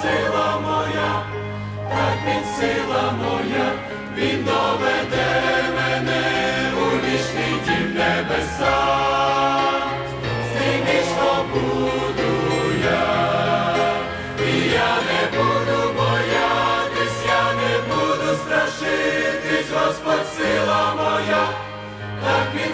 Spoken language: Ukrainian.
сила моя, так він сила моя, він доведе мене у вічний дім небеса. З ним вічно буду я, я не буду боятись, я не буду страшитись, Господь сила моя, так він